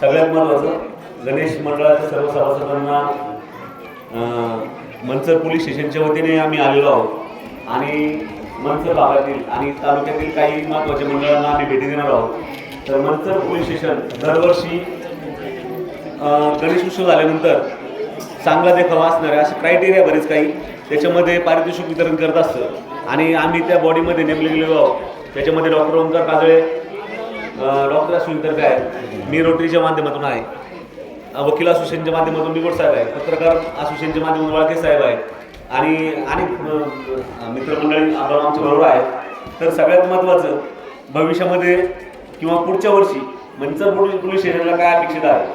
सगळ्यात महत्त्वाचं गणेश मंडळाच्या सर्व सभासदांना अं, मनसर पोलीस स्टेशनच्या वतीने आम्ही आलेलो आहोत. आणि मनसर भागातील आणि तालुक्यातील काही महत्त्वाच्या मंडळांना आम्ही भेटी देणार आहोत. तर मनसर पोलीस स्टेशन दरवर्षी गणेश उत्सव झाल्यानंतर चांगला देखावा असणारे असे क्रायटेरिया बरेच काही. त्याच्यामध्ये पारितोषिक वितरण करत असतं. आणि आम्ही त्या बॉडीमध्ये नेमले गेलेलो आहोत. त्याच्यामध्ये डॉक्टर ओंकार काजळे डॉक्टर सुनीतर काय मी रोटरीच्या माध्यमातून आहे. वकील असोसिएशनच्या माध्यमातून निवड साहेब आहे. पत्रकार असोसिएशनच्या माध्यमातून वाळके साहेब आहे आणि आणि मित्रमंडळी आपण आमच्या बरोबर आहेत. तर सगळ्यात महत्त्वाचं भविष्यामध्ये किंवा पुढच्या वर्षी मंचर पोलीस पोलीस स्टेशनला काय अपेक्षित आहे?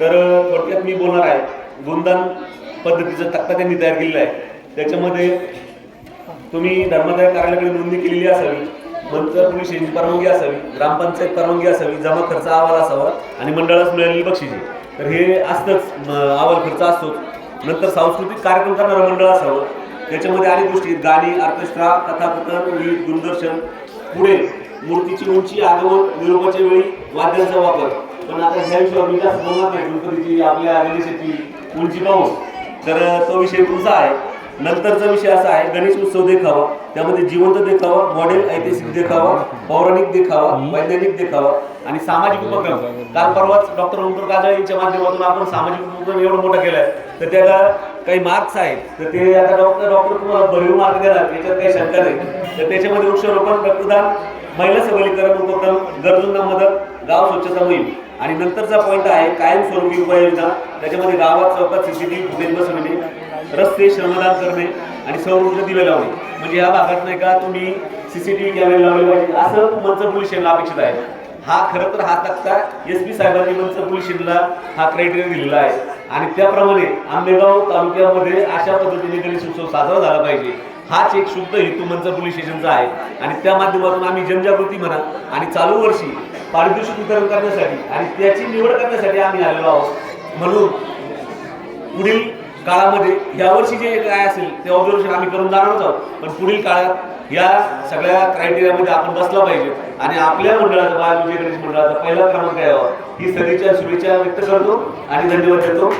तर थोडक्यात मी बोलणार आहे गुणदान पद्धतीचा तक्ता त्यांनी तयार केलेला आहे. त्याच्यामध्ये तुम्ही धर्मादाय कार्यालयाकडे नोंदणी केलेली असावी. मंत्र पोलीस परवानगी असावी ग्रामपंचायत परवानगी असावी जमा खर्च अहवाल असावा आणि मंडळास मिळालेली बक्षिसे. तर हे असतंच अहवाल खर्च असतो नंतर सांस्कृतिक कार्यक्रम करणारं मंडळ असावं. त्याच्यामध्ये अनेक गोष्टी आहेत. गाणी ऑर्केस्ट्रा कथाकथन गीत दूरदर्शन पुढे मूर्तीची उंची आगमन निरोपाच्या वेळी वाद्यांचा वापर. पण आता ह्या विषयावर विकास जास्त नाही. गणपतीची आपल्या गणेशाची उंची पाहून तर तो विषय तुमचा आहे. नंतरचा विषय असा आहे गणेश उत्सव देखावा त्यामध्ये जिवंत देखावा मॉडेल ऐतिहासिक देखावा पौराणिक देखावा वैज्ञानिक देखावा आणि सामाजिक उपक्रम. काल परवाच डॉक्टर ओंकार काजळे यांच्या माध्यमातून आपण सामाजिक उपक्रम एवढा मोठा केलाय. तर त्याला काही मार्क्स आहेत. तर ते आता डॉक्टर डॉक्टर तुम्हाला भरीव मार्क देणार याच्यात काही शंका नाही. तर त्याच्यामध्ये वृक्षारोपण रक्तदान महिला सबलीकरण उपक्रम गरजूंना मदत गाव स्वच्छता मोहीम. आणि नंतरचा पॉईंट आहे कायमस्वरूपी उपाययोजना. त्याच्यामध्ये गावात चौकात सीसीटीव्ही फुटेज बसवणे रस्ते श्रमदान करणे आणि सौर ऊर्जा दिवे लावणे म्हणजे या भागात नाही का तुम्ही सीसीटीव्ही कॅमेरे लावले पाहिजे. असं मंच पोलीस अपेक्षित आहे. हा खरं तर हा तक्ता एस पी साहेबांनी मंच पोलीस हा क्रायटेरिया दिलेला आहे. आणि त्याप्रमाणे आंबेगाव तालुक्यामध्ये अशा पद्धतीने गणेश उत्सव साजरा झाला पाहिजे. हाच एक शुद्ध हेतू मंच पोलीस स्टेशनचा आहे. आणि त्या माध्यमातून आम्ही जनजागृती म्हणा आणि चालू वर्षी पारितोषिक वितरण करण्यासाठी आणि त्याची निवड करण्यासाठी आम्ही आलेलो आहोत. म्हणून पुढील काळामध्ये या वर्षी जे काय असेल ते ऑब्झर्वेशन आम्ही करून जाणारच आहोत. पण पुढील काळात या सगळ्या क्रायटेरियामध्ये आपण बसला पाहिजे. आणि आपल्या मंडळाचा बाल विजय गणेश मंडळाचा पहिला क्रमांक यावा. ही सदिच्छा शुभेच्छा व्यक्त करतो आणि धन्यवाद देतो.